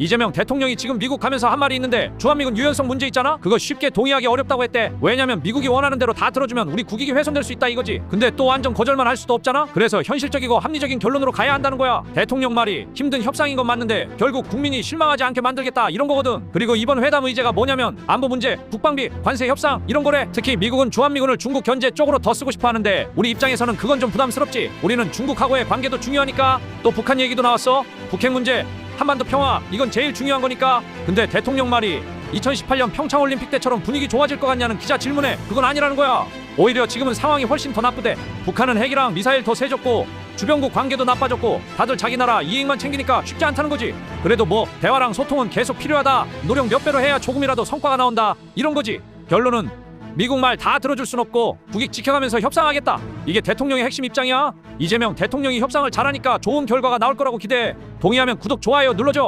이재명 대통령이 지금 미국 가면서 한 말이 있는데 주한미군 유연성 문제 있잖아? 그거 쉽게 동의하기 어렵다고 했대. 왜냐면 미국이 원하는 대로 다 들어주면 우리 국익이 훼손될 수 있다 이거지. 근데 또 완전 거절만 할 수도 없잖아? 그래서 현실적이고 합리적인 결론으로 가야 한다는 거야. 대통령 말이 힘든 협상인 건 맞는데 결국 국민이 실망하지 않게 만들겠다 이런 거거든. 그리고 이번 회담 의제가 뭐냐면 안보 문제 국방비 관세 협상 이런 거래. 특히 미국은 주한미군을 중국 견제 쪽으로 더 쓰고 싶어 하는데 우리 입장에서는 그건 좀 부담스럽지. 우리는 중국하고의 관계도 중요하니까. 또 북한 얘기도 나왔어. 북핵 문제 한반도 평화 이건 제일 중요한 거니까. 근데 대통령 말이 2018년 평창올림픽 때처럼 분위기 좋아질 것 같냐는 기자 질문에 그건 아니라는 거야. 오히려 지금은 상황이 훨씬 더 나쁘대. 북한은 핵이랑 미사일 더 세졌고 주변국 관계도 나빠졌고 다들 자기 나라 이익만 챙기니까 쉽지 않다는 거지. 그래도 뭐 대화랑 소통은 계속 필요하다. 노력 몇 배로 해야 조금이라도 성과가 나온다. 이런 거지. 결론은 미국 말 다 들어줄 순 없고 국익 지켜가면서 협상하겠다. 이게 대통령의 핵심 입장이야. 이재명 대통령이 협상을 잘하니까 좋은 결과가 나올 거라고 기대해. 동의하면 구독 좋아요 눌러줘.